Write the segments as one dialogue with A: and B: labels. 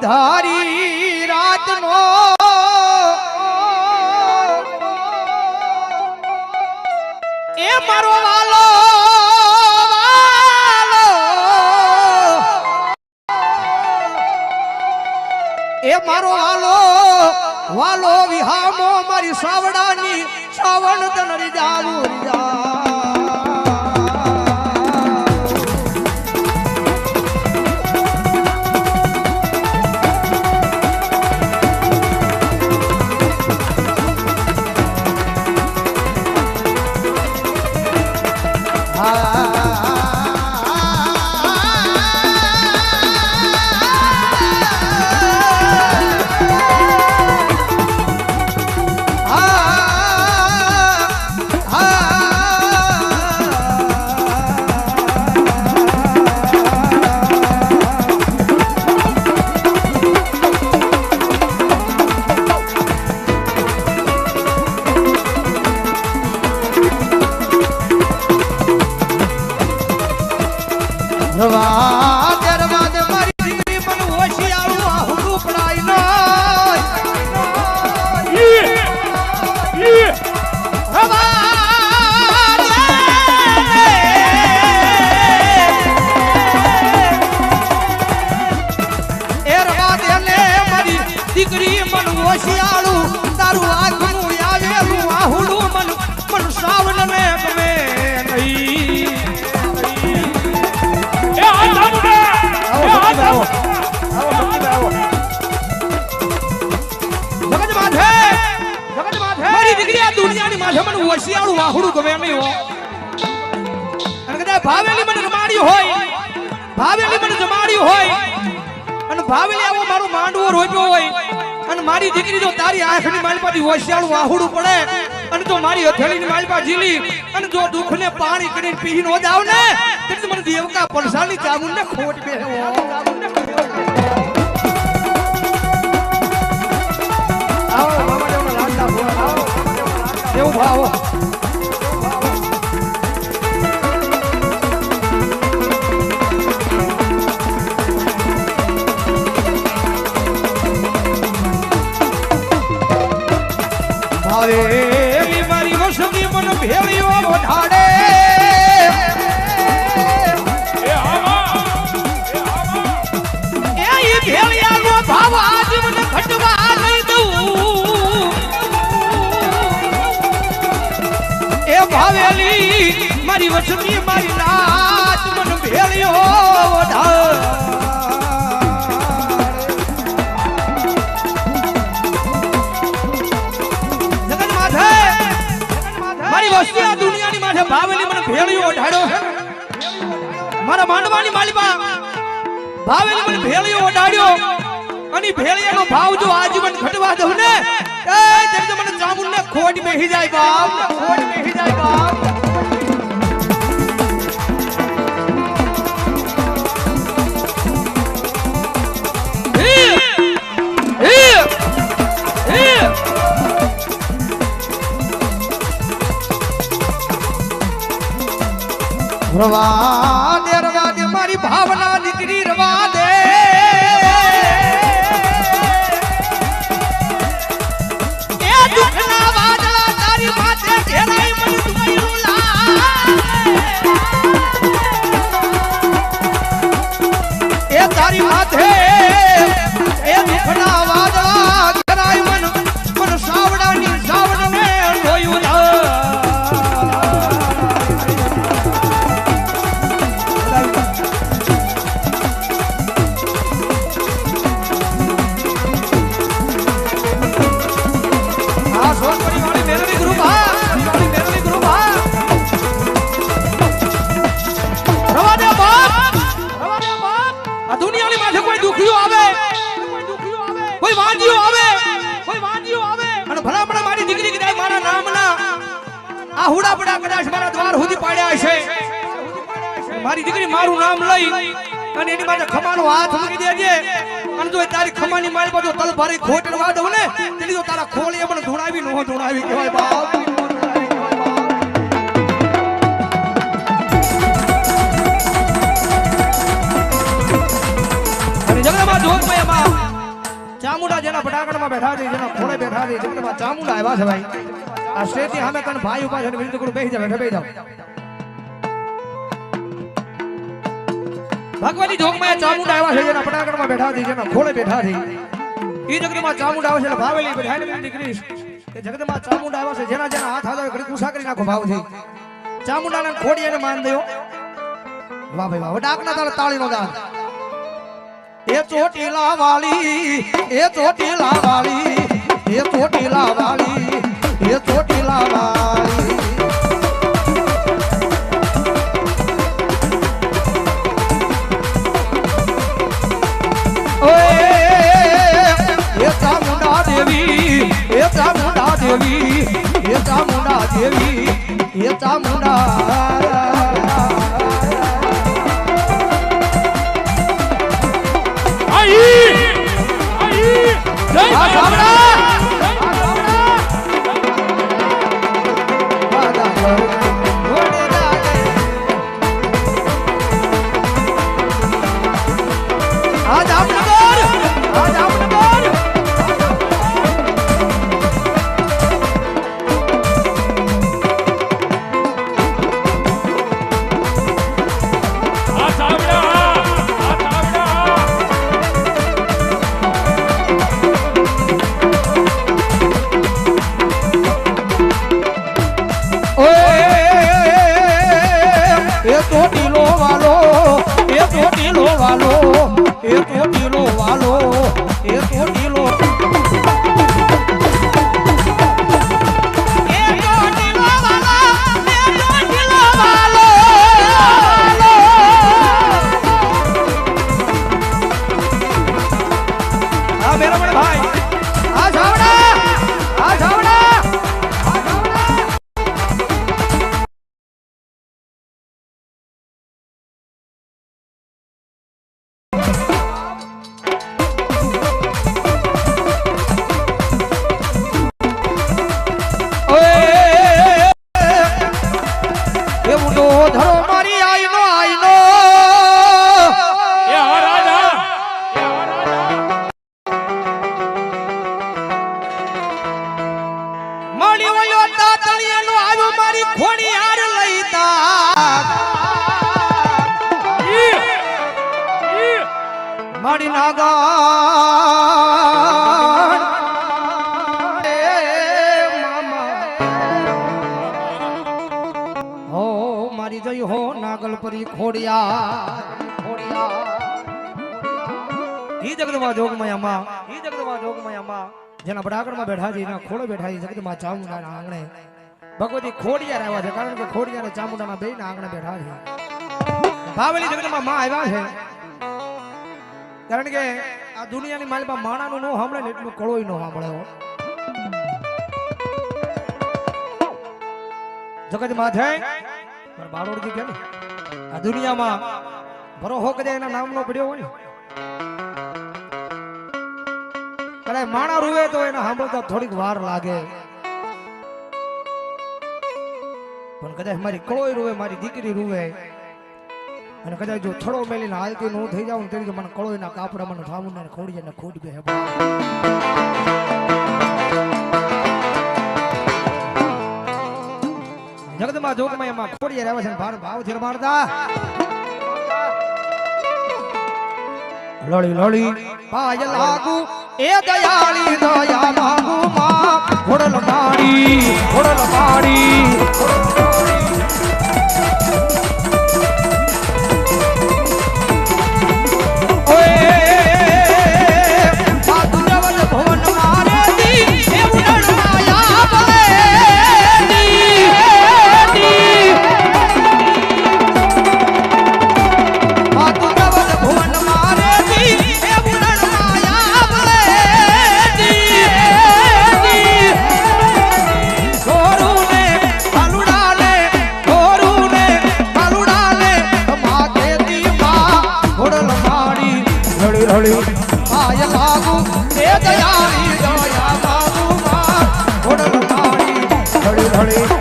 A: ધારી રાતનો એ મારો વાલો એ મારો વાલો વાલો વિહામો મારી સાવડાની શ્રાવણ તન જાવું દુનિયાની માથે મને વસિયાળું વાહડું ગમે એમ નહીં અને કદાચ ભાવેલી મને રમાડી હોય, ભાવેલી મને જમાડ્યું હોય, અને ભાવેલી આવો મારો માંડવો રોપ્યો હોય, અને મારી દીકરી જો તારી આંખની માલપાથી હોશિયાળું વાહુડું પડે, અને જો મારી હથેળીની માલપા ઝીલી, અને જો દુઃખને પાણી કરીને પીહીને જાવ ને તો મને દેવકા પરસાની ચામુંડને ખોટ બે power. ભાવેલી મારી નાચ મન ભેળ્યો મારી વસ્તી આ દુનિયાની માથે ભાવેલી મને ભેળ્યો છે મારા માંડવાની માલિપા ભાવેલી મને ભેળ્યો ઓઢાડ્યો અને ભેળિયાનો ભાવ જો આજીવન ઘટવા દઉં ને, એ મને ચામુંડને ખોટ બેહી જાય બાપ, ખોટ બેહી જાય બાપ. રવા દે કોઈ વાંજીઓ આવે? અને ભલામણા મારી દીકરી કદાચ મારા નામના. આ હુડાપડા કદાચ મારા દ્વાર સુધી પાડ્યા છે મારી દીકરી મારું નામ લઈ અને એની પાસે ખમાનો હાથ મૂકી દેજે. અને જો તારી ખમાની મારી બાજુ તલ ભારી ખોટ રવા દઉં ને, તેની તો તારા ખોળીએ પણ ધોડાવી નો ધોણાવી કહેવાય બાપ. જેના પટાકણમાં બેઠા છે જેના ખોળે બેઠા છે જગતમાં ચામુંડા આવ્યા છે ભાઈ. આ સ્ટેજની સામે તને ભાઈ ઊભા છે ને વિનંતી બેસી જાવ બેઠા બેસી જાવ. ભગવાનની જોગમાં ચામુંડા આવ્યા છે જેના પટાકણમાં બેઠા છે જેના ખોળે બેઠા છે. ઈ જગતમાં ચામુંડા આવે છે, એટલે ભાવેલી બધાને વિનંતી કરીશ. કે જગતમાં ચામુંડા આવ્યા છે, જેના જેના હાથ આવે ઘડી કુસા કરી નાખો ભાવથી ચામુંડાને ખોડિયાને માન દયો. વાહ ભાઈ, વાહ. ડાકના તારે તાળીનો દાન. એ ચોટીલા વાળી એ ચોટીલા વાળી એ ચોટીલા વાળી. એ એ ચોટીલો વાલો એ ચોટીલો વાલો એ એ ચોટીલો વાલો એ ભાઈ. મારી નાગા હો મારી જઈ હો નાગલપરી ખોડિયા ખોડિયા ઈ જગદમાં જોગમયામાં ઈ જગદમાં જોગમયામાં જેના બડાગણમાં બેઠા છે, એના બેઠા છે જગદમાં ચામુંડાના આંગણે. ભગવતી ખોડિયા આવ્યા છે, કારણ કે ખોડિયા અને ચામુંડાના બેયના આંગણે બેઠા છે. ભાવેલી જગદમાં માં આવ્યા છે. કારણ કે આ દુનિયાની માલિકા માણાનું નો સાંભળે ને એટલું કળોય નો સાંભળે હો. જગત માથે પણ બારોડજી કે આ દુનિયામાં ભરોહો કદાચ એના નામનો પડ્યો હોય ને. કદાચ માણા રૂવે તો એને સાંભળતા થોડીક વાર લાગે. પણ કદાચ મારી કળોય રૂવે, મારી દીકરી રૂવે અને કદાચ જો થડો મેલીને હાલતી નું થઈ ને તેની મને કળોયના કાપડા, મને ઠામું ને ખોડી જાય ખોડી બે જગતમાં જોગમાં એમાં ખોડી રહ્યા છે ભાર ભાવ છે મારતા લડી લડી પાય લાગુ એ દયાળી, દયા માંગુ માં ઘોડલ પાડી ઘોડલ માડી દયાળી દયા બાબુ માં ઘોડલ માડી હળી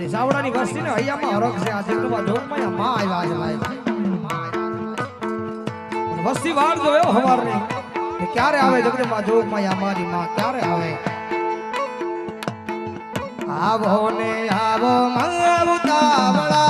A: છે. આ જોગમાં આ માં આવ્યા છે. વસ્તી વાર જોયો હવાર ને ક્યારે આવે જગતમાં જોગમાં મારી માં? ક્યારે આવે? આવો ને આવો મંગવતાવળા